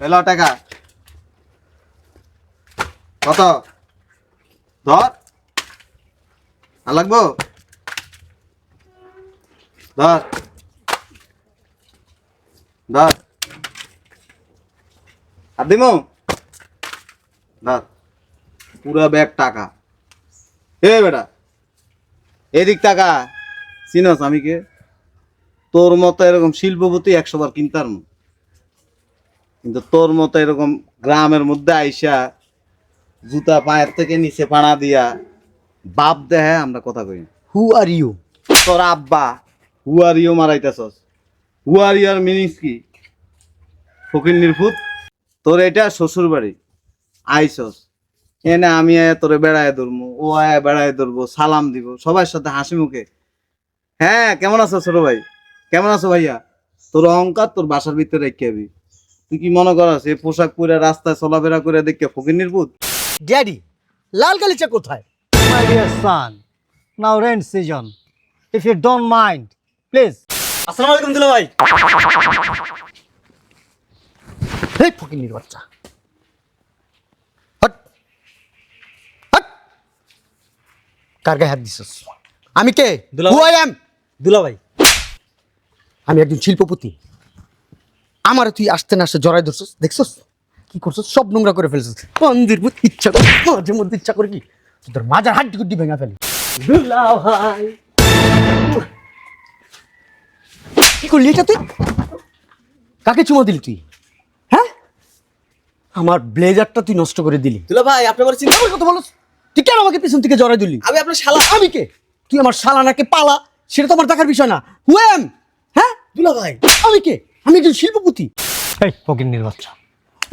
এলো টাকা। কত? ধর। আর লাগবো? ধর। ধর। আর দিমু? ধর। পুরা ব্যাগ টাকা। এ বেটা। এদিক টাকা। চিনস আমি কে? তোর মতো এরকম শিল্পপতি একশো বার কিনতার মো। কিন্তু তোর মতো এরকম গ্রামের মধ্যে আইসা জুতা পায়ের থেকে নিচে পাড়া দিয়া বাপ দেহে আমরা কথা কই। হু আর ইউ তোর আব্বা। হুয়ারিও মারাইতেছস? হুয়ারিয়ার মিনিস কি? ফকির নির্ভূত। তোর এটা শ্বশুর বাড়ি আইসস এনে আমি আয়া তোরে বেড়ায় ধরবো ও আয়া বেড়ায় ধরবো সালাম দিব সবার সাথে হাসি মুখে। হ্যাঁ কেমন আছো ছোট ভাই? কেমন আছো ভাইয়া? তোর অহংকার তোর বাসার ভিতরে রেখে তুই কি মনে করাস এই পোশাক পরে রাস্তায় চলাফেরা করে দেখে ফকির নির্ভূত ড্যাডি লাল গালিচা কোথায়? Son, now rain season. If you don't mind, please. আসসালামু আলাইকুম দুলা ভাই। এই হট। হট। কার গায়ে হাত দিছস? আমি কে? দুলা হু আই এম দুলা ভাই। আমি একজন শিল্পপতি। আমার তুই আসতে না আসতে জড়াই ধরছস? দেখছস? কি করছস? সব নোংরা করে ফেলছস। মন্দির ইচ্ছা করে মাঝে মধ্যে ইচ্ছা করে কি? তোর মাজার হাড্ডি গুড্ডি ভেঙে ফেলি। ভাই। কি করলি এটা তুই? কাকে চুমা দিলি তুই? হ্যাঁ? আমার ব্লেজারটা তুই নষ্ট করে দিলি। দুলা ভাই আপনি আমার চিন্তা আমার কথা বলো তুই কেন আমাকে পিছন থেকে জড়াই দিলি আমি আপনার শালা। আমি কে? তুই আমার শালা নাকি পালা? সেটা তো আমার দেখার বিষয় না। হুয়েম হ্যাঁ? দুলা ভাই। আমি কে? আমি একজন শিল্পপতি। এই ফকিন্নির বাচ্চা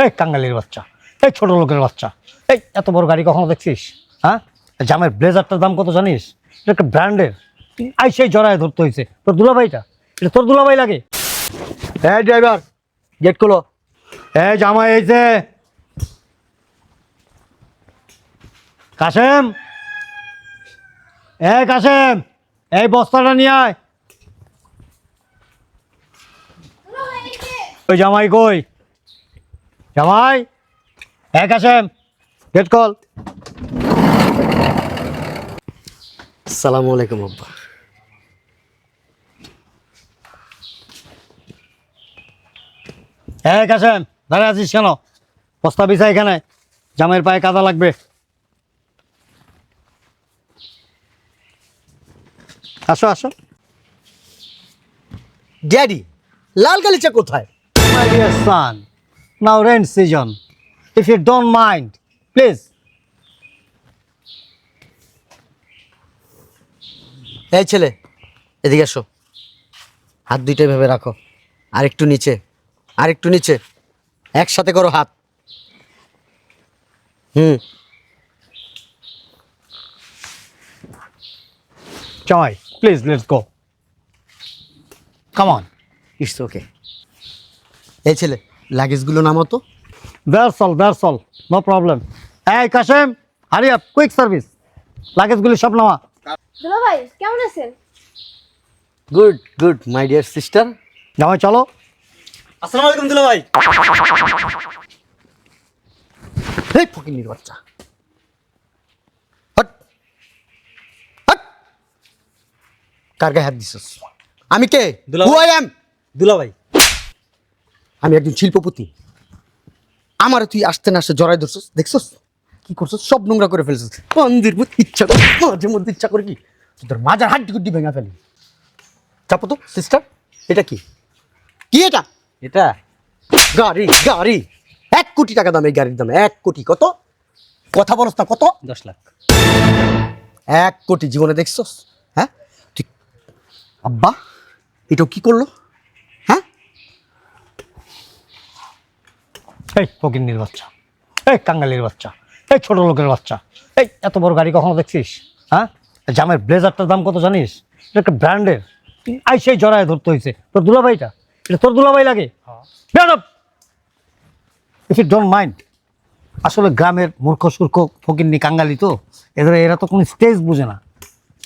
এই কাঙ্গালির বাচ্চা এই ছোট লোকের বাচ্চা এই এত বড় গাড়ি কখনো দেখছিস? হ্যাঁ? জামের ব্লেজারটার দাম কত জানিস? এটা একটা ব্র্যান্ডের। আই সেই জড়ায় ধরতে হয়েছে। তোর দুলাভাইটা? এটা তোর দুলাভাই লাগে? হ্যাঁ ড্রাইভার গেট খোলো। এই জামাই এই যে। কাশেম? এই কাশেম এই বস্তাটা নিয়ে আয়। ওই জামাই কই? জামাই? এক কাশেম গেট কল সালামু আলাইকুম আব্বা। এই কাশেম দাঁড়িয়ে আছিস কেন? বস্তা বিছা এখানে। জামাইয়ের পায়ে কাদা লাগবে। আসো আসো। ড্যাডি লাল গালিচা কোথায়? My dear son, now rain season. If you don't mind, please. এই ছেলে এদিকে এসো হাত দুইটা ভেবে রাখো আর একটু নিচে আর একটু নিচে একসাথে করো হাত হুম Joy, please, let's go. Come on. It's okay এই ছেলে লাগেজগুলো নামাতো That's all, that's all. No problem Hey, Kashem hurry up, quick service. লাগেজগুলি সব নামা। দুলা ভাই কেমন আছেন? Good good my dear sister জামাই চলো। আসসালামু আলাইকুম দুলা ভাই। এই ফকিনির বাচ্চা। Hot hot. কার গায়ে হাত দিছস? আমি কে? দুলা হু আই এম দুলা ভাই। আমি একজন শিল্পপতি। আমার তুই আসতে না আসতে জড়াই ধরছস? দেখছস? কি করছস? সব নোংরা করে ফেলছস। মন্দির ইচ্ছা করে মাঝে মধ্যে ইচ্ছা করে কি? তোর মাজার হাড্ডি গুড্ডি ভেঙে ফেলি। চাপো তো সিস্টার এটা কি? কি এটা? এটা। গাড়ি গাড়ি। এক কোটি টাকা দাম এই গাড়ির দাম। এক কোটি কত? কথা বলস না কত? দশ লাখ। এক কোটি। জীবনে দেখছস? হ্যাঁ? ঠিক আব্বা এটাও কি করল? এই ফকিন্নির বাচ্চা, এই কাঙ্গালির বাচ্চা, এই ছোট লোকের বাচ্চা, এই এত বড় গাড়ি কখনো দেখছিস? হ্যাঁ? জামের ব্লেজারটার দাম কত জানিস? এটা একটা ব্র্যান্ডের। আই সেই জড়ায় ধরতে হয়েছে তোর দুলাভাইটা? এটা তোর দুলাভাই লাগে? ইফ ইউ ডোন্ট মাইন্ড আসলে গ্রামের মূর্খ সূর্খ ফকিন্নি কাঙ্গালি তো, এদের এরা তো কোনো স্টেজ বুঝে না।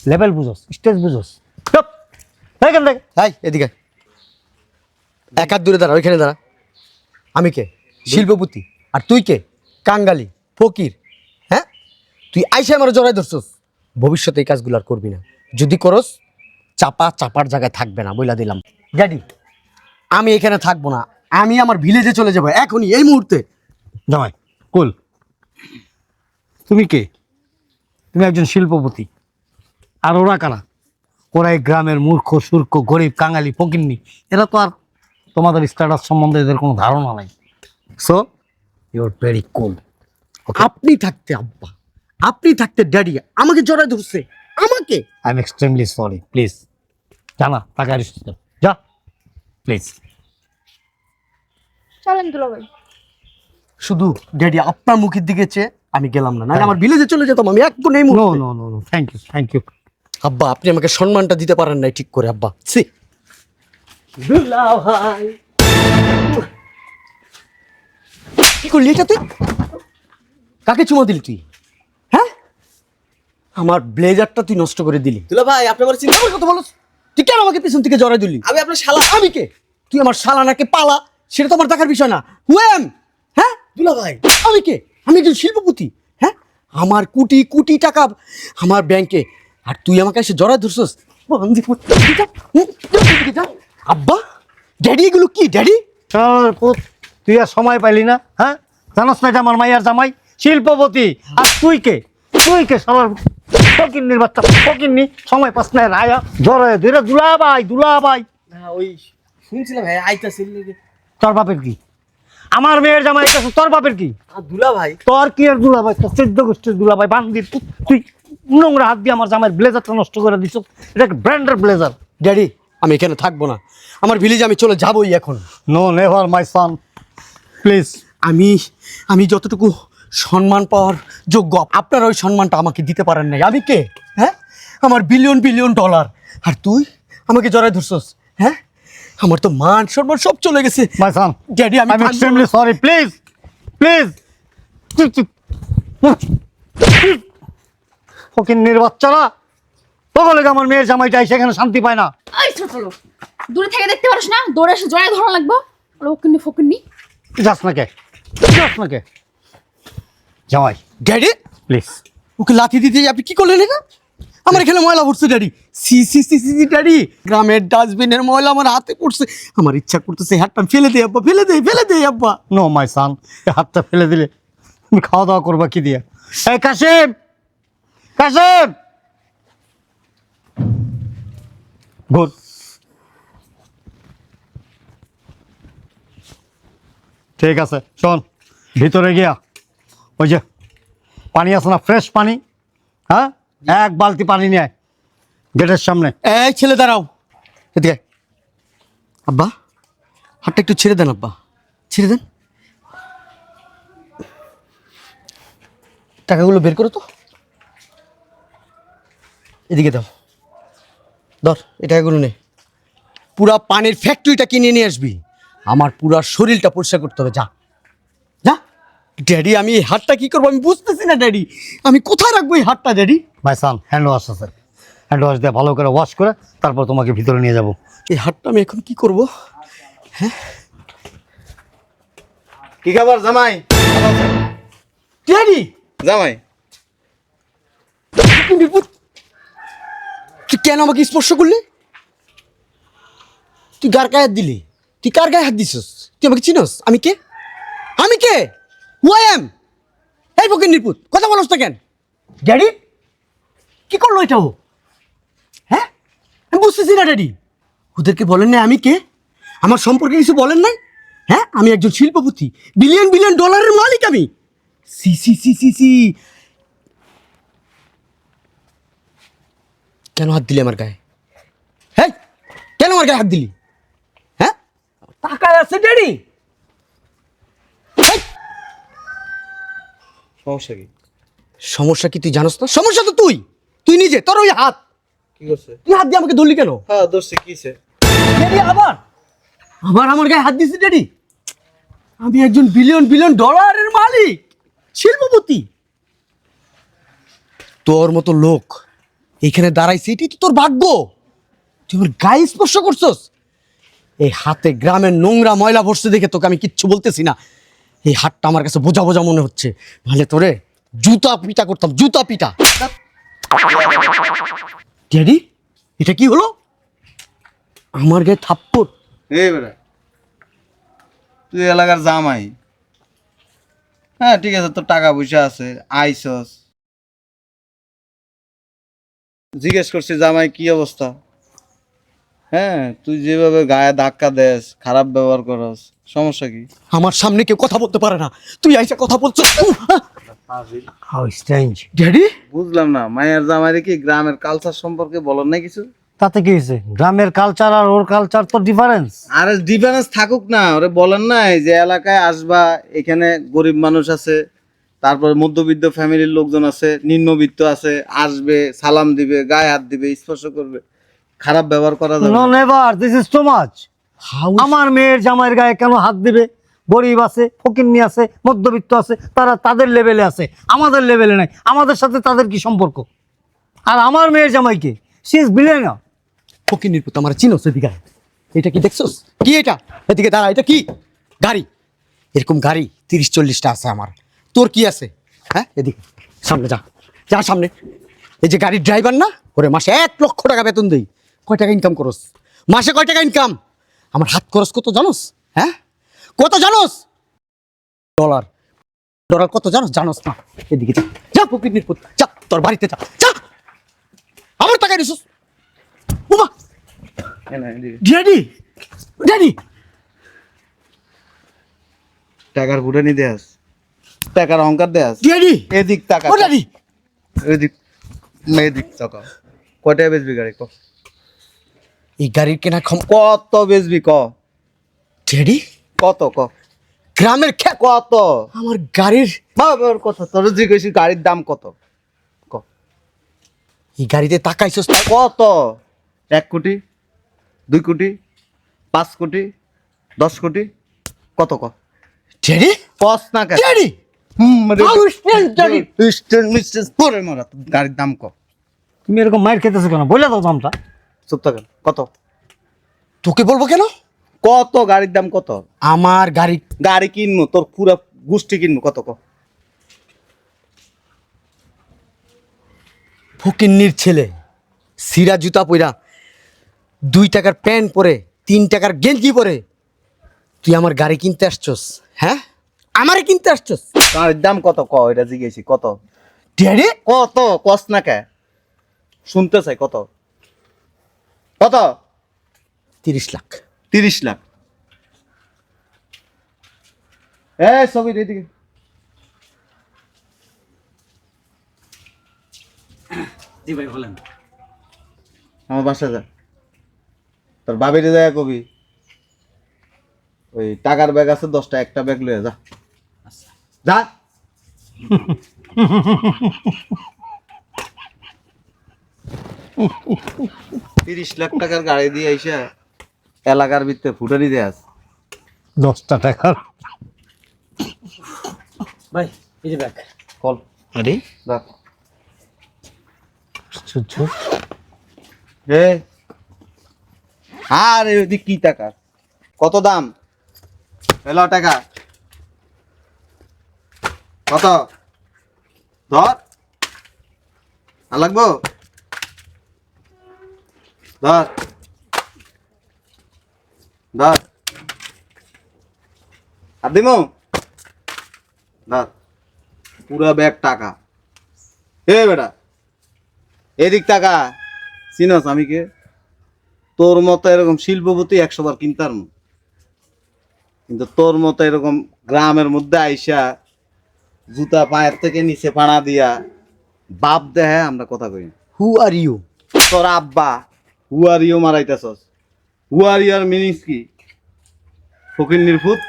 লেভেল বুঝোস স্টেজ বুঝোস। থেকে। হাই এদিকে। এক হাত দূরে দাঁড়া, ওইখানে দাঁড়া। আমি কে? শিল্পপতি। আর তুই কে? কাঙ্গালি ফকির হ্যাঁ? তুই আইসে আমার জড়াই ধরছস। ভবিষ্যতে এই কাজগুলো আর করবি না। যদি করস চাপা চাপার জায়গায় থাকবে না বইলা দিলাম। ড্যাডি আমি এখানে থাকব না। আমি আমার ভিলেজে চলে যাব এখনই এই মুহূর্তে। জামাই কুল। তুমি কে? তুমি একজন শিল্পপতি। আর ওরা কারা? ওরা এই গ্রামের মূর্খ সূর্খ গরিব কাঙালি ফকিন্নি। এরা তো আর তোমাদের স্ট্যাটাস সম্বন্ধে এদের কোনো ধারণা নাই। সো ইউর ভেরি কুল আপনি থাকতে আব্বা আপনি থাকতে ড্যাডি আমাকে জড়াই ধরছে। আমাকে। I am extremely sorry please জানা টাকা রিসিভ যা প্লিজ চলেন দুলা ভাই। শুধু ড্যাডি আপনার মুখের দিকে চেয়ে আমি গেলাম না নাহলে আমার ভিলেজে চলে যেতাম আমি এখন এই no no no no thank you thank you আব্বা আপনি আমাকে সম্মানটা দিতে পারেন নাই ঠিক করে আব্বা। সি কি করলি এটা তুই কাকে চুমা দিলি তুই? হ্যাঁ? আমার ব্লেজারটা তুই নষ্ট করে দিলি। দুলা ভাই আপনি আমার চিন্তা কথা বলো। তুই কেন আমাকে পিছন থেকে জড়াই দিলি আমি আপনার শালা। আমি কে? তুই আমার শালা নাকি পালা? সেটা তো আমার দেখার বিষয় না। হুয়েম হ্যাঁ? দুলা ভাই। আমি কে? আমি একজন শিল্পপতি। হ্যাঁ? আমার কোটি কোটি টাকা আমার ব্যাংকে আর তুই আমাকে এসে জড়াই ধরছস। আব্বা ড্যাডি এগুলো কি ড্যাডি তুই আর সময় পাইলি না হ্যাঁ? জানোস না এটা আমার মাইয়ার জামাই শিল্পপতি। আর তুই কে? তুই কে সবার ফকিন্নির বাচ্চা? ফকিন্নি সময় পাস না রায়া জ্বর ধীরে দুলাবাই দুলাবাই। না ওই শুনছিলাম ভাই আইতাছিল। তোর বাপের কি? আমার মেয়ের জামাই কাছে তোর বাপের কি? দুলা ভাই তোর কি আর দুলাভাই? তোর চোদ্দ গোষ্ঠীর দুলাভাই বান্দির তুই নোংরা হাত দিয়ে আমার জামাইয়ের ব্লেজারটা নষ্ট করে দিছ। এটা ব্র্যান্ডের ব্লেজার। ড্যাডি আমি এখানে থাকব না। আমার ভিলেজে আমি চলে যাবোই এখন। No never my son please আমি আমি যতটুকু সম্মান পাওয়ার যোগ্য আপনারা ওই সম্মানটা আমাকে দিতে পারেন নাই। আমি কে? হ্যাঁ? আমার বিলিয়ন বিলিয়ন ডলার আর তুই? আমাকে জড়াই ধরছস হ্যাঁ? আমার তো মান সম্মান সব চলে গেছে। মাই সান ড্যাডি আমি I extremely sorry please please ফকিন্নির বাচ্চারা সকলে আমার মেয়ের জামাইটা সেখানে শান্তি পায় না। এই ছোট দূরে থেকে দেখতে পারিস না? দৌড়ে এসে জড়াই ধরা লাগবো। ওকিনি ফকিনি যাস না কে যাস না কে। জামাই ড্যাডি? প্লিজ ওকে লাথি দিতে আপনি কি করলেন এটা আমার এখানে ময়লা পড়ছে ড্যাডি। সি সি সি সি ড্যাডি। গ্রামের ডাস্টবিনের ময়লা আমার হাতে পড়ছে। আমার ইচ্ছা করতেছে হাতটা ফেলে দে আব্বা ফেলে দে ফেলে দে আব্বা। নো মাই সান হাতটা ফেলে দিলে তুমি খাওয়া দাওয়া করবা কি দিয়ে? এই কাশেম কাশেম! গুড ঠিক আছে, শোন, ভিতরে গিয়া, ওই যে, পানি আছে না, ফ্রেশ পানি হ্যাঁ? এক বালতি পানি নিয়ে গেটের সামনে। এই ছেলে, দাঁড়াও। এদিকে। আব্বা, হাতটা একটু ছেড়ে দেন, আব্বা। ছেড়ে দেন। টাকাগুলো বের করো তো। এদিকে দাও। ধর, এই টাকাগুলো নে। পুরা পানির ফ্যাক্টরিটা কিনে নিয়ে আসবি। আমার পুরা শরীরটা পরিষ্কার করতে হবে যা। যা। ড্যাডি আমি এই হাতটা কি করব? আমি বুঝতেছি না ড্যাডি। আমি কোথায় রাখব এই হাতটা daddy? My son hand wash আছে হ্যান্ড ওয়াশ দিয়ে ভালো করে ওয়াশ করে তারপর তোমাকে ভিতরে নিয়ে যাব। এই হাতটা আমি এখন কি করব? কি খবর জামাই? ড্যাডি! জামাই। তুই কেন আমাকে স্পর্শ করলি? তুই গার গায়ে দিলি? তুই কার গায়ে হাত দিছিস? তুই আমাকে চিনস? আমি কে? আমি কে? হু আই এম এই বকের নিপুত কথা বলস না কেন? ড্যাডি? কি করল এটা ও? হ্যাঁ? আমি বুঝতেছি না ড্যাডি। ওদেরকে বলেন না আমি কে? আমার সম্পর্কে কিছু বলেন নাই? হ্যাঁ? আমি একজন শিল্পপতি। বিলিয়ন বিলিয়ন ডলারের মালিক আমি। সি সি সি সি সি। কেন হাত দিলি আমার গায়ে? হ্যাঁ কেন আমার গায়ে হাত দিলি? টাকায় আছে ড্যাডি সমস্যা কি? সমস্যা কি তুই জানোস না? সমস্যা তো তুই। তুই নিজে তোর ওই হাত। কি করছে? তুই হাত দিয়ে আমাকে ধরলি কেন? হ্যাঁ দোষে কিসে ড্যাডি আবার? আবার আমার গায়ে হাত দিছিস ড্যাডি আমি একজন বিলিয়ন বিলিয়ন ডলারের মালিক শিল্পপতি। তোর মতো লোক এখানে দাঁড়াইছে এটাই তো তোর ভাগ্য। তুই আমার গায়ে স্পর্শ করছস? এই হাতে গ্রামের নোংরা ময়লা ভরছে দেখে তোকে আমি কিচ্ছু বলতেছি না। এই হাতটা আমার কাছে বোঝা বোঝা মনে হচ্ছে। নাহলে তোরে জুতা পিটা করতাম, জুতা পিটা। ড্যাডি, এটা কি হলো? আমার গায়ে থাপ্পড়। এই তুই এলাকার জামাই। হ্যাঁ ঠিক আছে, তোর টাকা পয়সা আছে, আইসস। জিজ্ঞেস করছি, জামাই, কি অবস্থা? হ্যাঁ তুই যেভাবে গায়ে ধাক্কা দেস খারাপ ব্যবহার করস সমস্যা কি? আমার সামনে কেউ কথা বলতে পারে না। তুই আইসা কথা বলছো হাউ স্ট্রেঞ্জ ড্যাডি? বুঝলাম না মায়ের জামাইরে কি গ্রামের কালচার সম্পর্কে বলেন না কিছু? তাতে কি হয়েছে? গ্রামের কালচার আর ওর কালচার তো ডিফারেন্স আরে ডিফারেন্স থাকুক না ওরে বলেন না যে এলাকায় আসবা এখানে গরিব মানুষ আছে তারপর মধ্যবিত্ত ফ্যামিলির লোকজন আছে নিম্নবিত্ত আছে আসবে সালাম দিবে গায়ে হাত দিবে স্পর্শ করবে। খারাপ ব্যবহার করা যাবে নো। না। Never this is too much আমার মেয়ের জামাইয়ের গায়ে কেন হাত দিবে? গরিব আছে ফকিন্নি আছে মধ্যবিত্ত আছে তারা তাদের লেভেলে আছে আমাদের লেভেলে নাই। আমাদের সাথে তাদের কি সম্পর্ক? আর আমার মেয়ের জামাইকে সি ইজ বিলিয়নার ফকির পুত আমার চিনোস এদিকে আয়। এটা কি দেখছোস? কি এটা? এদিকে দাঁড়া এটা কি? গাড়ি। এরকম গাড়ি তিরিশ চল্লিশটা আছে আমার। তোর কি আছে? হ্যাঁ এদিকে সামনে যা। যা সামনে। এই যে গাড়ির ড্রাইভার না ওরে মাসে এক লক্ষ টাকা বেতন দেই। কয় টাকা ইনকাম করস? মাসে কয় টাকা ইনকাম আমার হাত খরচ কত জানোস? হ্যাঁ? কত জানোস? ডলার ডলার কত জানোস? জানোস না। এদিকে যা। যা ফকির পুত যা তোর বাড়িতে যা। যা! আমার টাকা নিছিস উমা। ড্যাডি ড্যাডি টাকার ফুটানি দেয়াস। টাকার অহংকার দেয়াস। ড্যাডি এদিক টাকা ও ড্যাডি এদিক এদিক টাকা কয়টা বেচবি গাড়ি? ক। এই গাড়ির কেনা ক্ষম কত বেচবি ক? ড্যাডি কত ক? গ্রামের খ্যাত কত? আমার গাড়ির বাবার কথা তোর জিজ্ঞেস গাড়ির দাম কত? ক? এই গাড়িতে তাকাইছস তা কত? এক কোটি দুই কোটি পাঁচ কোটি দশ কোটি কত ক? ড্যাডি কস না কেন? ড্যাডি তোর গাড়ির দাম ক? তুমি এরকম মাইর খেতেছো কেন? বলে দাও দামটা। চুপ থাকেন। কত? তোকে বলব কেন? কত? গাড়ির দাম কত? আমার গাড়ি গাড়ি কিনবো তোর পুরা গোষ্ঠী কিনবো কত ক? ফকিন্নির ছেলে সিরা জুতা পইরা দুই টাকার প্যান্ট পরে তিন টাকার গেঞ্জি পরে তুই আমার গাড়ি কিনতে আসছস হ্যাঁ? আমারে কিনতে আসছস? গাড়ির দাম কত? ক এটা জিজ্ঞেসি কত? ড্যাডি? কত? কস না কে? শুনতে চাই কত? কত? তিরিশ লাখ। তিরিশ লাখ। এ ছবি এদিকে। জি ভাই বলেন। আমার বাসা যা। তোর বাবিরে যায় কবি। ওই টাকার ব্যাগ আছে দশটা একটা ব্যাগ লয়ে যা। যা। তিরিশ লাখ টাকার গাড়ি দিয়ে আইসা এলাকার ভিতরে ফুটানি দিয়ে আস। দশটা টাকার। ভাই এই যে ব্যাগ। কল। আরে। এ। আরে ওদিক কি টাকা? কত দাম? এলো টাকা। কত? ধর। আর লাগবো? ধর। ধর। আর দিমু? ধর। পুরা ব্যাগ টাকা। এ বেটা এদিক টাকা। চিনস আমি কে তোর মতো এরকম শিল্পপতি একশো বার কিনতার না। কিন্তু তোর মতো এরকম গ্রামের মধ্যে আইসা জুতা পায়ের থেকে নিচে পাড়া দিয়া বাপ দেহে আমরা কথা কই। হু আর ইউ তোর আব্বা। হুয়ারিও মারাইতেছস হুয়ারিয়ার মিনিংস কি? ফকির নির্ফুত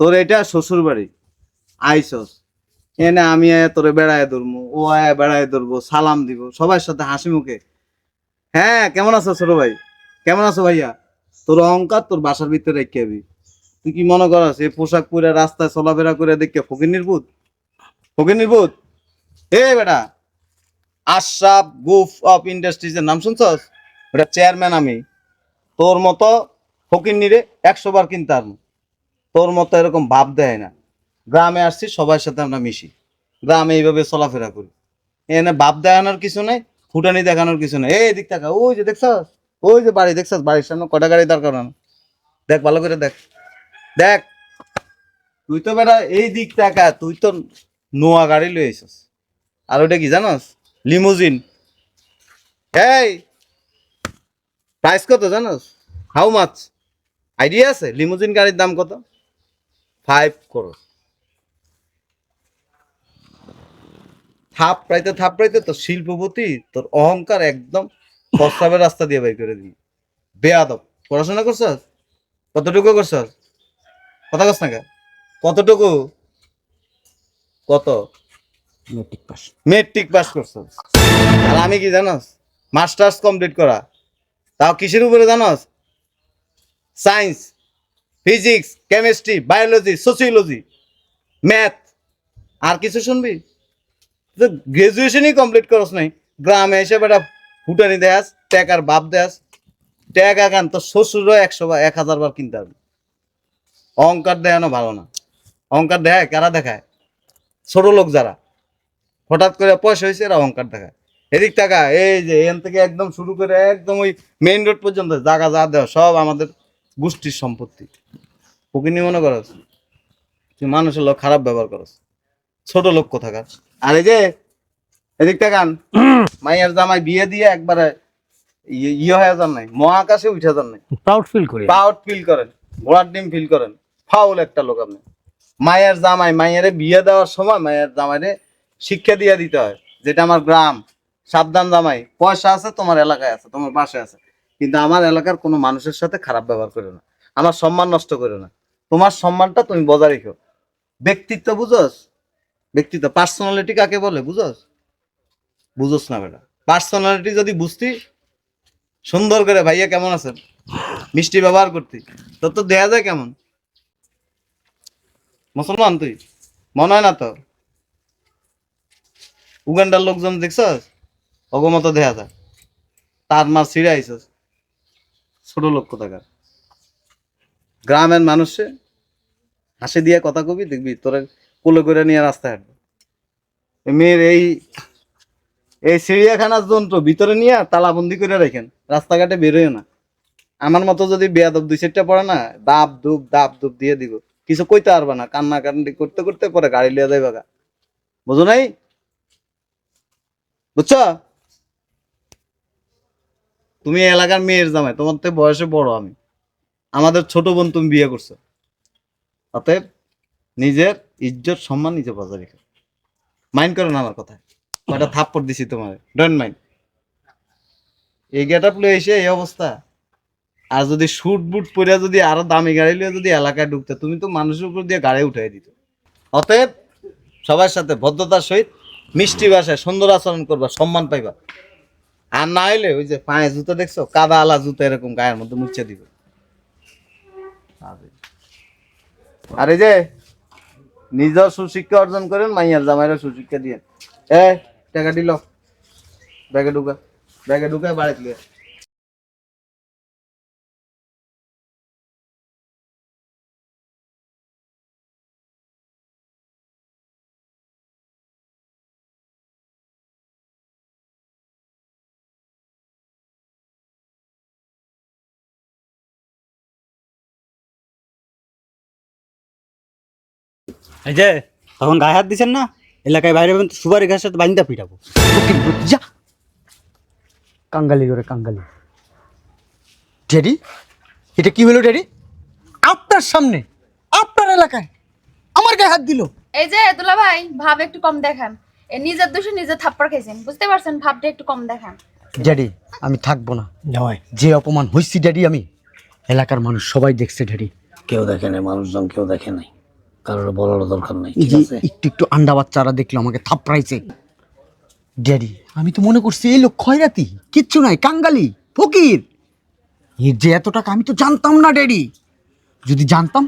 তোর এটা শ্বশুর বাড়ি। আইসস এনে আমি আয়া তোরে বেড়ায় ধরবো ও আয়া বেড়ায় ধরবো, সালাম দিব, সবার সাথে হাসি মুখে। হ্যাঁ কেমন আছো ছোট ভাই? কেমন আছো ভাইয়া? তোর অহংকার তোর বাসার ভিতরে রেখে আবি তুই কি মনে করাস, এই পোশাক পরে রাস্তায় চলাফেরা করে দেখে ফকির নির্বুত ফকির নির্বুত এ বেটা, আশরাফ গুফ অফ ইন্ডাস্ট্রিজের নাম শুনছস? ওটা চেয়ারম্যান আমি। তোর মতো ফকির নিরে একশো বার কিনতাম তোর মতো এরকম ভাব দেয় না। গ্রামে আসছি, সবার সাথে আমরা মিশি। গ্রামে এইভাবে চলাফেরা করি। এনে বাপ দেখানোর কিছু নেই, ফুটানি দেখানোর কিছু নেই। এই দিক টাকা ওই যে দেখছস? ওই যে বাড়ি, দেখছস? বাড়ির সামনে কটা গাড়ি দরকার না দেখ, ভালো করে দেখ। দেখ, তুই তো বেটা এই দিক টাকা তুই তো নোয়া গাড়ি লই আর ওটা কি জানোস? লিমোজিন। এই প্রাইস কত জানোস হাউ মাছ আইডিয়া আছে? লিমুজিন গাড়ির দাম কত? ফাইভ করো থাপ প্রাইতে থাপ প্রাইতে তোর শিল্পপতি তোর অহংকার একদম প্রস্তাবের রাস্তা দিয়ে বের করে দিই বেয়াদব। পড়াশোনা করছস? কতটুকু করছস? কথা কস না কে? কতটুকু? কত? মেট্রিক পাস মেট্রিক পাস করছস। আর আমি কি জানোস? মাস্টার্স কমপ্লিট করা। তাও কিসের উপরে জানোস? Science physics chemistry biology sociology math আর কিছু শুনবি? তো গ্রাজুয়েশনই কমপ্লিট করস নাই। গ্রামে এসে বেটা ফুটানি দেয়াস, টাকার বাপ দেয়াস। টাকা কান তো শ্বশুরও একশো বা এক হাজার বার কিনতে হবে অহংকার দেখানো ভালো না। অহংকার দেখায়, কারা দেখায়? ছোট লোক যারা। হঠাৎ করে পয়সা হয়েছে, এরা অহংকার দেখায়। এদিক টাকা এই যে এখান থেকে একদম শুরু করে একদম ওই মেইন রোড পর্যন্ত জায়গা যা দেওয়া সব আমাদের গোষ্ঠীর সম্পত্তি। ওকে নিয়ে মনে করস তুই মানুষের লোক খারাপ ব্যবহার করস ছোট লোক কোথাকার? আর এই যে এদিক টাকান মাইয়ার জামাই বিয়ে দিয়ে একবারে ইয়ে ইয়ে হয়ে যান নাই মহাকাশে উঠে যান নাই। প্রাউড ফিল করি। প্রাউড ফিল করেন ঘোড়ার ডিম ফিল করেন ফাউল একটা লোক আপনি। মায়ের জামাই মায়েরে বিয়ে দেওয়ার সময় মায়ের জামাইরে শিক্ষা দিয়ে দিতে হয় যেটা আমার গ্রাম। সাবধান জামাই, পয়সা আছে, তোমার এলাকায় আছে, তোমার পাশে আছে। কিন্তু আমার এলাকার কোনো মানুষের সাথে খারাপ ব্যবহার করো না। আমার সম্মান নষ্ট করো না। তোমার সম্মানটা তুমি বজায় রেখো। ব্যক্তিত্ব বুঝোস? ব্যক্তিত্ব পার্সোনালিটি কাকে বলে, বুঝোস? বুঝোস না বেটা। পার্সোনালিটি যদি বুঝতি সুন্দর করে, ভাইয়া কেমন আছেন? মিষ্টি ব্যবহার করতি। তোর তো দেয়া যায় কেমন? মুসলমান তুই? মনে হয় না তো? উগান্ডার লোকজন দেখছস? অগমত দেয়া যায় তার মার ছিঁড়ে আইসস। ছোট লোক কোথাকার? গ্রামের মানুষে হাসি দিয়ে কথা কবি, দেখবি তোরা কোলে করে নিয়ে রাস্তায় হাঁটবে। মেয়ের এই এই চিড়িয়াখানার যন্ত্র ভিতরে নিয়ে তালাবন্দি করে রাখেন, রাস্তাঘাটে বেরোয় না। আমার মতো যদি বেয়াদব দুই চারটা পড়ে না দাপ দুব দাপ দুব দিয়ে দিব। কিছু কইতে পারবে না, কান্না কান্দি করতে করতে পরে গাড়ি লিয়ে যাইবা বুঝো নাই? বুঝছ? তুমি এলাকার মেয়ের জামাই, তোমার থেকে বয়সে বড় আমি। আমাদের ছোট বোন তুমি বিয়ে করছ। অতএব নিজের ইজ্জত, সম্মান নিজে বজায় রেখো। মাইন্ড করো না আমার কথা। কয়টা থাপ্পড় দিছি তোমার। ডোন্ট মাইন্ড এই গেট আপ লয়ে এসে এই অবস্থা। আর যদি শুট বুট পরে যদি আরও দামি গাড়ি লিয়ে যদি এলাকায় ঢুকতে, তুমি তো মানুষের উপর দিয়ে গাড়ি উঠাই দিত। অতএব সবার সাথে ভদ্রতার সহিত মিষ্টি ভাষায় সুন্দর আচরণ করবা, সম্মান পাইবা। আর না হইলে ওই যে পায়ে জুতো দেখছ কাদা আলা জুতো এরকম গায়ের মধ্যে মুচ্ছে দিবে। আর। এই যে নিজের সুশিক্ষা অর্জন করেন মাইয়ার জামাইরা সুশিক্ষা দিয়ে এ টাকা দিল। ব্যাগে ঢুকা ব্যাগে ঢুকা বাড়িতে এই যে তখন গায়ে হাত দিছেন না এলাকায় বাইরে সুপারি ঘাসের সাথে বান্ধা পিটাবো। যা কাঙ্গালি করে কাঙ্গালি। ড্যাডি এটা কি হলো ড্যাডি? আপনার সামনে আপনার এলাকায় আমার গায়ে হাত দিল। এই যে দুলা ভাই ভাব একটু কম দেখান। এ নিজের দোষে নিজে থাপ্পড় খাইছেন বুঝতে পারছেন? ভাবটা একটু কম দেখান। ড্যাডি আমি থাকব না। জামাই যে অপমান হয়েছি ড্যাডি আমি। এলাকার মানুষ সবাই দেখছে ড্যাডি। কেউ দেখে নাই মানুষজন কেউ দেখে নাই। কারোর বলার দরকার নাই এই যে একটু একটু আন্ডা বাচ্চারা দেখল আমাকে থাপড়াইছে। ড্যাডি আমি তো মনে করছি এই লোক খয়রাতি কিচ্ছু নাই কাঙ্গালি ফকির। এর যে এত টাকা আমি তো জানতাম না ড্যাডি। যদি জানতাম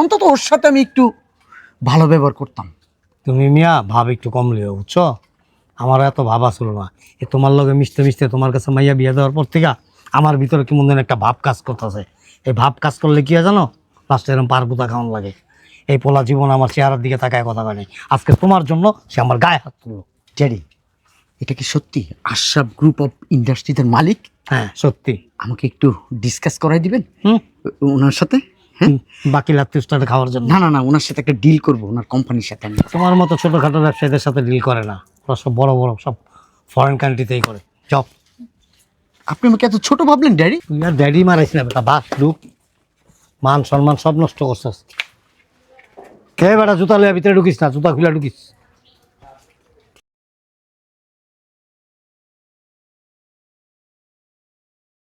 অন্তত ওর সাথে আমি একটু ভালো ব্যবহার করতাম। তুমি মিয়া ভাব একটু কম লিও বুঝছ? আমার এত ভাবা ছিল না। এ তোমার লগে মিশতে মিশতে তোমার কাছে মাইয়া বিয়ে দেওয়ার পর থেকে আমার ভিতরে কেমন যেন একটা ভাব কাজ করতেছে। এই ভাব কাজ করলে কি জানো? লাস্টে এরকম পার পুতা খাওয়ান লাগে। এই পোলা জীবন আমার চেহারার দিকে তাকায় কথা বলে। আজকে তোমার জন্য সে আমার গায়ে হাত তুললো। ড্যাডি এটা কি সত্যি? আশরাফ গ্রুপ অফ ইন্ডাস্ট্রিজের মালিক? হ্যাঁ সত্যি। আমাকে একটু ডিসকাস করাই দিবেন? হুম। ওনার সাথে? হ্যাঁ? বাকি লাত্তিস্টারে খাওয়ার জন্য। না না না ওনার সাথে একটা ডিল করব ওনার কোম্পানির সাথে আমি। তোমার মতো ছোটোখাটো ব্যবসায়ীদের সাথে ডিল করে না। ওরা সব বড় বড় সব ফরেন কান্ট্রিতেই করে। জব আপনি আমাকে এত ছোট ভাবলেন ড্যাডি তুই আর ড্যাডি মারাইস না বেটা। বাস ডুব মান সম্মান সব নষ্ট করছিস। কে বেটা জুতা লইয়া ভিতরে ঢুকিস না? জুতা খুলে ঢুকিস।